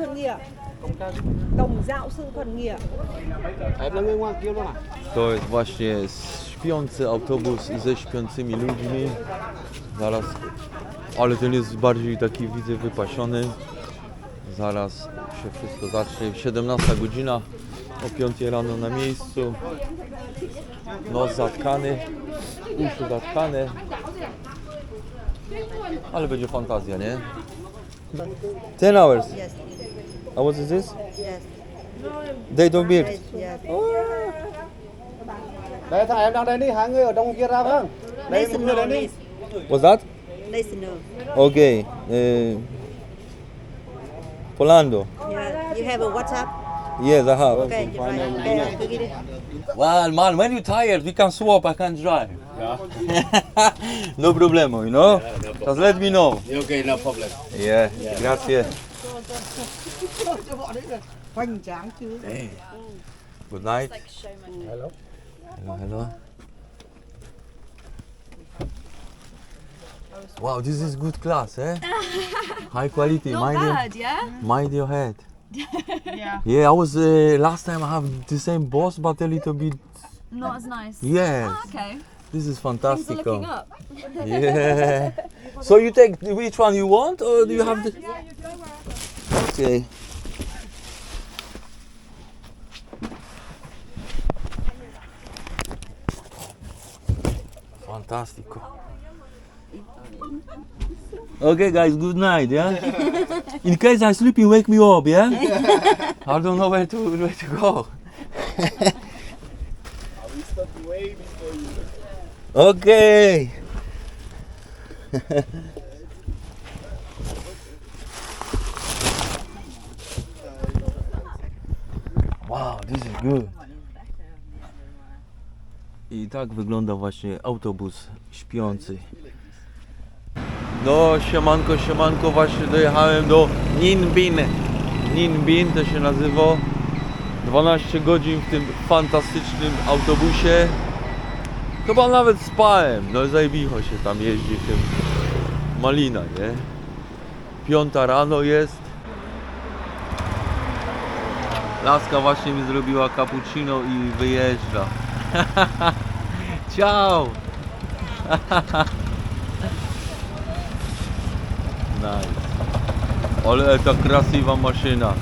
thuận nghĩa Đồng dạo sư thuận nghĩa Em là người ngoan kia luôn à? To jest właśnie śpiący autobus ze śpiącymi ludźmi. Zaraz, ale ten jest bardziej taki widzę wypasiony. Zaraz się wszystko zacznie. 17 godzina, o 5 rano na miejscu. Nos zatkany, uszy zatkane. Ale będzie fantazja, nie? 10 hours. Yes, A what is this? yes, Date of birth. yes, yes. Đây thằng em đang đây đi, hai người ở trong kia ra phải không? Đây một người National đến đi. What's that? National. Okay. Uh, Polando. Yeah. You have a WhatsApp? Yes, I have. Okay, right. Okay, cứ ghi đi. Well, man, when you're tired, we can swap. I can drive. no problemo, you know? Yeah. Just let me know. Okay, no problem. Yeah, grazie. Hoành tráng chứ Good night. Hello. Hello, hello. Wow, this is good class, eh? High quality. Not mind your, yeah? mind your head. Yeah. Yeah, I was uh, last time I have the same boss, but a little bit. Not as nice. Yes, Ah, okay. this is fantastic. Yeah. so you take which one you want, or do you have the? Okay. Fantastico. Okay, guys. Good night. Yeah. In case I sleep, you wake me up. Yeah. I don't know where to where to go. Okay. wow, this is good. I tak wygląda właśnie autobus śpiący. No, siemanko, siemanko, właśnie dojechałem do Ninbin. Ninbin to się nazywa. 12 godzin w tym fantastycznym autobusie. Chyba nawet spałem. No zajebicho się tam jeździ tym malina, nie? Piąta rano jest. Laska właśnie mi zrobiła cappuccino i wyjeżdża. Ciao! nice. Ale ta krasiwa maszyna.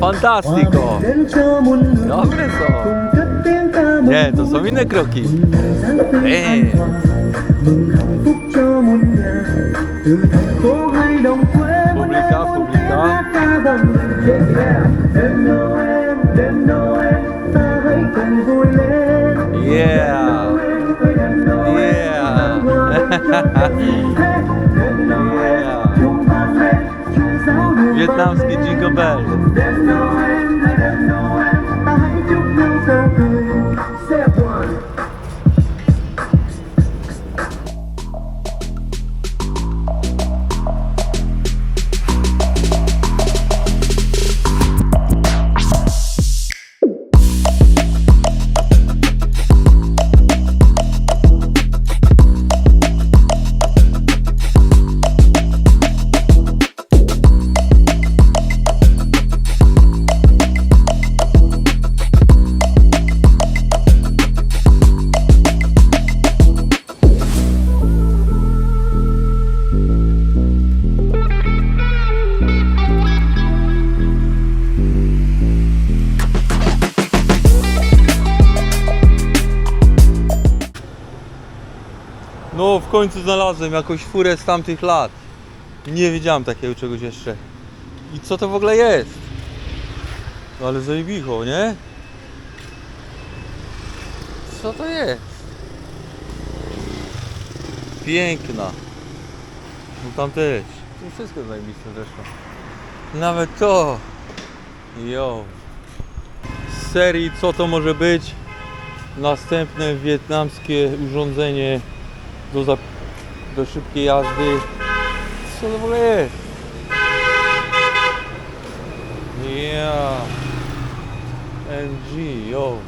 Fantastico! Dobre są! Nie, to są inne kroki. Ej. Publika, publika. Yeah! Yeah! Wietnamski Jingle Bell. No, w końcu znalazłem jakąś furę z tamtych lat. Nie wiedziałem takiego czegoś jeszcze. I co to w ogóle jest? No ale zajebicho, nie? Co to jest? Piękna. No tam też. Tu wszystko zajebiste zresztą. Nawet to. Jo. Serii co to może być? Następne wietnamskie urządzenie do, zap- do szybkiej jazdy. Co to w ogóle jest? Ja. NG, jo.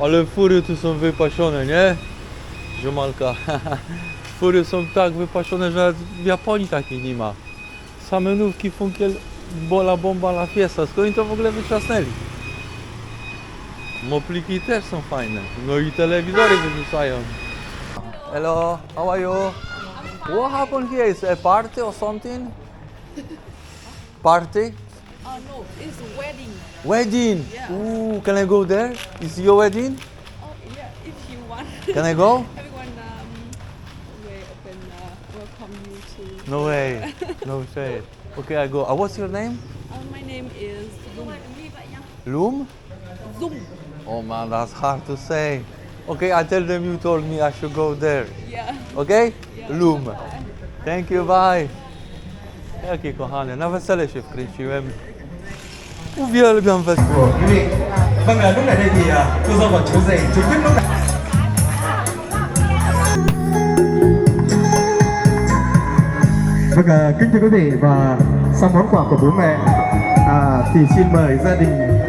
Ale fury tu są wypasione, nie? Ziomalka. Fury są tak wypasione, że w Japonii takich nie ma. Same nówki funkiel bola bomba la fiesta. Skąd oni to w ogóle wyczasnęli? Mopliki też są fajne. No i telewizory wyrzucają. Hello, how are you? What happened here? Is a party or something? Party? Oh no, it's wedding. Wedding! Yeah. Ooh, can I go there? Is your wedding? Oh yeah, if you want. Can I go? Everyone um, will open, uh, welcome you to. No way. No way. Okay, I go. Uh, what's your name? Uh, my name is Dung. Loom? Dung. Oh man, that's hard to say. Okay, I tell them you told me I should go there. Yeah. Okay? Loom. Thank you, bye. Jakie kochane, na wesele się wkręciłem. Uwielbiam wesele. của quý vị. Vâng, à, lúc này đây thì à, cô dâu và chú rể chính thức lúc này. Vâng, à, kính thưa quý vị và sau món quà của bố mẹ à, thì xin mời gia đình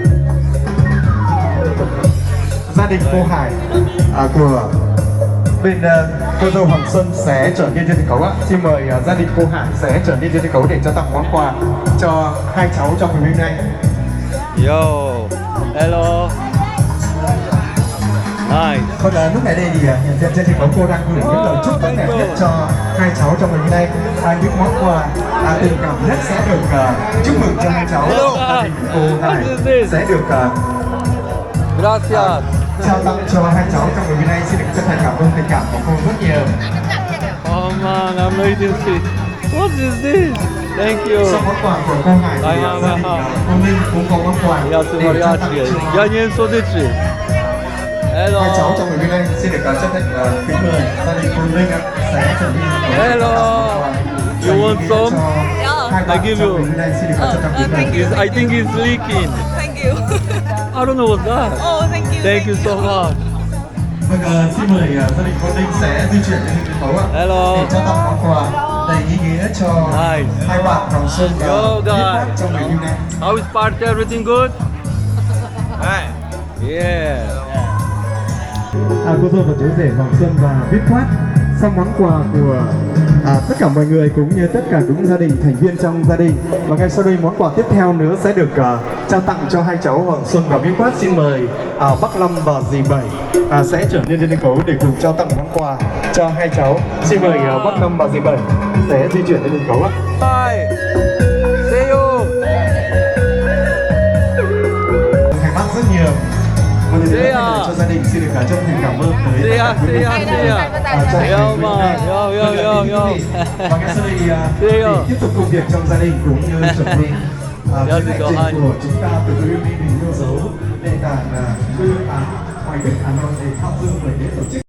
gia đình cô Hải à, của bên à, cô dâu Hoàng Xuân sẽ trở nên trên sân khấu ạ. Xin mời à, gia đình cô Hải sẽ trở nên trên sân khấu để trao tặng món quà cho hai cháu trong ngày hôm nay. Yo, hello. Nice. Vâng, à, lúc này đây thì hiện diện trên sân khấu cô đang gửi những lời chúc tốt đẹp nhất cho hai cháu trong ngày hôm nay. À, những món quà à, tình cảm nhất sẽ được à, chúc mừng cho hai cháu. Hello, Gia đình cô Hải sẽ được à, Gracias. Trao tặng cho hai cháu trong ngày hôm nay. Xin được chân thành cảm ơn tình cảm của cô rất nhiều. Oh man, amazing shit. What is this? Thank you. Sau món quà của cô Hải thì à, gia đình à, cô Linh cũng có món quà tu để trao tặng wariacie. cho. Hello. hai cháu trong ngày hôm nay. Xin được à, chân thành à, kính mời gia đình cô Linh ạ sẽ chuẩn bị Hello. You want some? Yeah. I give you. It's, I think it's leaking. Thank you. I don't know what's that. oh, thank you. Thank you so much. Vâng, xin mời ờ, gia đình cô Linh sẽ di chuyển lên sân khấu ạ. Hello. Để trao tặng món quà đầy ý nghĩa cho Nice. hai bạn Hoàng Xuân và Yo, guys. trong ngày hôm nay. How is party? Everything good? Yeah. À, cô dâu và chú rể Hoàng Xuân và Viết Phát sau món quà của à, tất cả mọi người cũng như tất cả đúng gia đình thành viên trong gia đình. Và ngay sau đây món quà tiếp theo nữa sẽ được à, trao tặng cho hai cháu Hoàng Xuân và Viết Quát. Xin mời à, Bắc Lâm và dì Bảy à, sẽ trở nên trên sân khấu để cùng trao tặng món quà cho hai cháu. Xin mời à, Bắc Lâm và dì Bảy sẽ di chuyển lên sân khấu ạ. thì để à? cho gia đình xin được cả chân thành cảm ơn tới các quý vị. Yêu à, mà yêu yêu yêu yêu và ngay sau đây à, thì tiếp tục công việc trong gia đình cũng như chuẩn bị cái hành trình của chúng ta từ Dreamy đến Yêu Dấu nền tảng là đưa án hoài đức hà nội để tham dự với tổ chức.